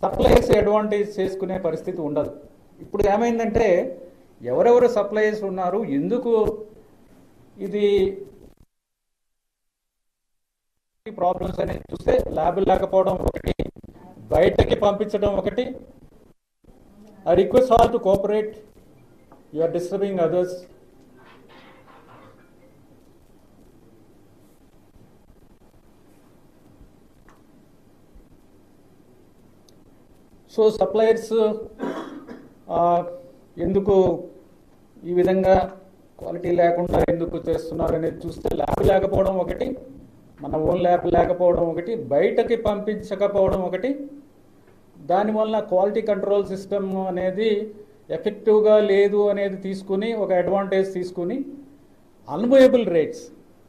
Suppliers advantage చేసుకునే పరిస్థితి ఉండదు. ఇప్పుడు ఏమైందంటే ఎవరెవరు సప్లయర్స్ ఉన్నారు ఎందుకు ఇది ప్రాబ్లమ్స్ అనేది చూస్తే ల్యాబులు లేకపోవడం ఒకటి బయటకి పంపించడం ఒకటి. I request all to cooperate you are disturbing others so suppliers ఎందుకు ఈ విధంగా క్వాలిటీ లేకుండా ఎందుకు చేస్తున్నారు అనేది చూస్తే ల్యాబ్ లేకపోవడం ఒకటి మన ఓన్ ల్యాబ్ లేకపోవడం ఒకటి బయటకి పంపించకపోవడం ఒకటి. దానివల్ల క్వాలిటీ కంట్రోల్ సిస్టమ్ అనేది ఎఫెక్టివ్గా లేదు అనేది తీసుకుని ఒక అడ్వాంటేజ్ తీసుకుని అన్బోయబుల్ రేట్స్.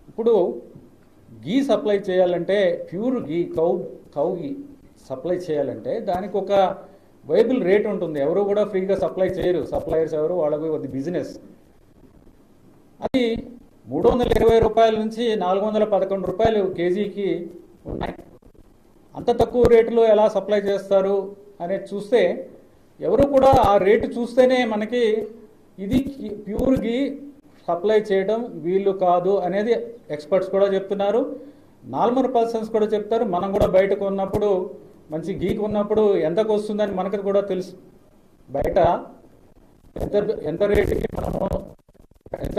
ఇప్పుడు గీ సప్లై చేయాలంటే pure ghee cow cow ghee. Supply చేయాలంటే దానికి ఒక వైబుల్ రేట్ ఉంటుంది. ఎవరు కూడా ఫ్రీగా సప్లై చేయరు. సప్లయర్స్ ఎవరు వాళ్ళకి అది బిజినెస్. అది మూడు వందల ఇరవై రూపాయల నుంచి నాలుగు వందల పదకొండు రూపాయలు కేజీకి ఉన్నాయి. అంత తక్కువ రేటులో ఎలా సప్లై చేస్తారు అనేది చూస్తే ఎవరు కూడా ఆ రేటు చూస్తేనే మనకి ఇది ప్యూర్కి సప్లై చేయడం వీళ్ళు కాదు అనేది ఎక్స్పర్ట్స్ కూడా చెప్తున్నారు. నార్మల్ పర్సన్స్ కూడా చెప్తారు. మనం కూడా బయటకు ఉన్నప్పుడు మంచి గీక్ ఉన్నప్పుడు ఎంతకు వస్తుందని మనకు కూడా తెలుసు. బయట ఎంత ఎంత రేటుకి మనము ఎంత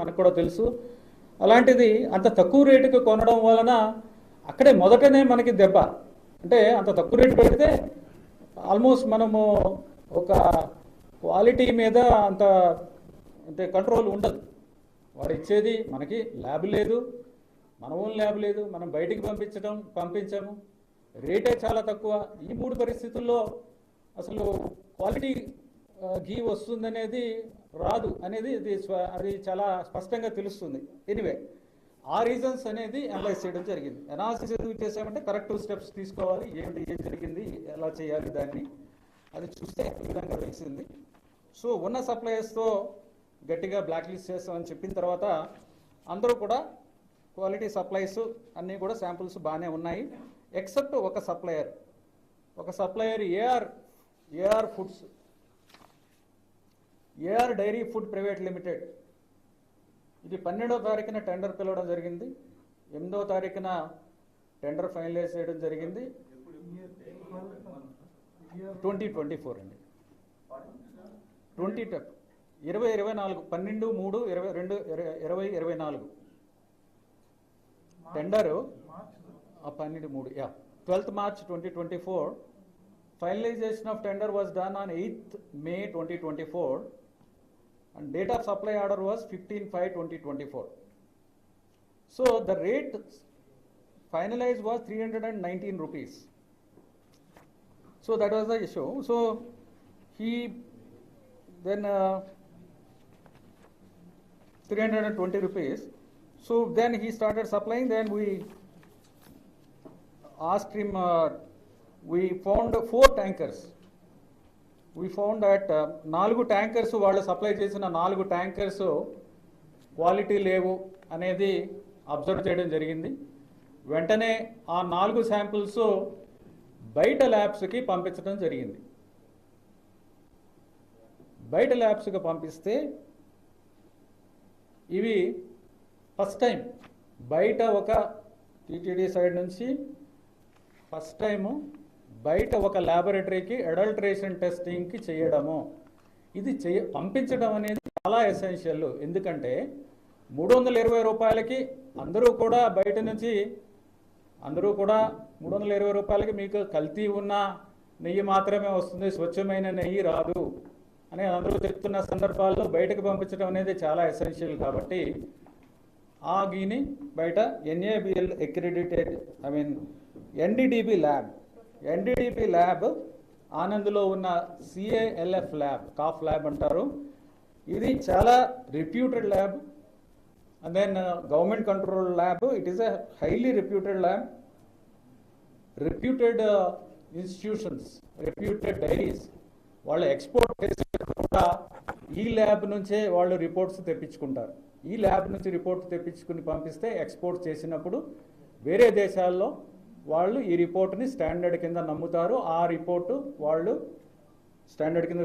మనకు కూడా తెలుసు. అలాంటిది అంత తక్కువ రేటుకి కొనడం వలన అక్కడే మొదటనే మనకి దెబ్బ. అంటే అంత తక్కువ రేటు పెడితే ఆల్మోస్ట్ మనము ఒక క్వాలిటీ మీద అంత అంటే కంట్రోల్ ఉండదు. వాడు ఇచ్చేది మనకి ల్యాబ్ లేదు. మన ఓన్ ల్యాబ్ లేదు మనం బయటికి పంపించడం పంపించాము. రేటే చాలా తక్కువ. ఈ మూడు పరిస్థితుల్లో అసలు క్వాలిటీ ఘీ వస్తుందనేది రాదు అనేది ఇది అది చాలా స్పష్టంగా తెలుస్తుంది. ఎనివే ఆ రీజన్స్ అనేది అనలైజ్ చేయడం జరిగింది. అనాలిసిస్ ఎందుకు చేసామంటే కరెక్టివ్ స్టెప్స్ తీసుకోవాలి. ఏంటి ఏం జరిగింది ఎలా చేయాలి దాన్ని అది చూస్తే విధంగా తెలిసింది. సో ఉన్న సప్లయర్స్తో గట్టిగా బ్లాక్ లిస్ట్ చేస్తామని చెప్పిన తర్వాత అందరూ కూడా క్వాలిటీ సప్లైస్ అన్నీ కూడా శాంపుల్స్ బాగానే ఉన్నాయి. ఎక్సెప్ట్ ఒక సప్లయర్. ఒక supplier AR AR foods AR dairy food private limited. ఇది పన్నెండో తారీఖున టెండర్ పిలవడం జరిగింది. ఎనిమిదో తారీఖున టెండర్ ఫైనలైజ్ చేయడం జరిగింది. ట్వంటీ ట్వంటీ ఫోర్ అండి. ట్వంటీ ఇరవై ఇరవై నాలుగు పన్నెండు మూడు ఇరవై రెండు ఇరవై- ఇరవై ఇరవై నాలుగు. టెండరు ఆ పన్నెండు మూడు yeah twelfth March twenty twenty four finalization of tender was done on eighth May twenty twenty four and date of supply order was 15 5 2024 so the rate finalized was 319 rupees so that was the issue so he then uh, 320 rupees So then he started supplying then we asked him uh, we found four tankers. We found that uh, నాలుగు tankers వాళ్ళు supply చేసిన నాలుగు tankers quality లేవు అనేది observe చేయడం జరిగింది. వెంటనే ఆ నాలుగు శాంపిల్స్ బయట ల్యాబ్స్కి పంపించడం జరిగింది. బయట ల్యాబ్స్కి పంపిస్తే ఇవి ఫస్ట్ టైం బయట ఒక టీటీడీ సైడ్ నుంచి ఫస్ట్ టైము బయట ఒక ల్యాబొరేటరీకి అడల్ట్రేషన్ టెస్టింగ్కి చేయడము. ఇది చేయ పంపించడం అనేది చాలా ఎసెన్షియల్ ఎందుకంటే మూడు వందల ఇరవై రూపాయలకి అందరూ కూడా బయట నుంచి అందరూ కూడా మూడు వందల ఇరవై రూపాయలకి మీకు కల్తీ ఉన్న నెయ్యి మాత్రమే వస్తుంది స్వచ్ఛమైన నెయ్యి రాదు అని అందరూ చెప్తున్న సందర్భాల్లో బయటకు పంపించడం అనేది చాలా ఎసెన్షియల్ కాబట్టి ఆ గీని బయట NABL accredited I mean NDDB lab NDDB lab ఆనంద్లో ఉన్న సిఏఎల్ఎఫ్ ల్యాబ్ కాఫ్ ల్యాబ్ అంటారు. ఇది చాలా reputed lab and then government control lab it is a highly reputed lab reputed institutions reputed dairies వాళ్ళు ఎక్స్పోర్ట్ చేసే కూడా ఈ ల్యాబ్ నుంచే వాళ్ళు రిపోర్ట్స్ తెప్పించుకుంటారు. ఈ ల్యాబ్ నుంచి రిపోర్ట్ తెప్పించుకుని పంపిస్తే ఎక్స్పోర్ట్ చేసినప్పుడు వేరే దేశాల్లో వాళ్ళు ఈ రిపోర్ట్ని స్టాండర్డ్ కింద నమ్ముతారు. ఆ రిపోర్టు వాళ్ళు స్టాండర్డ్ కింద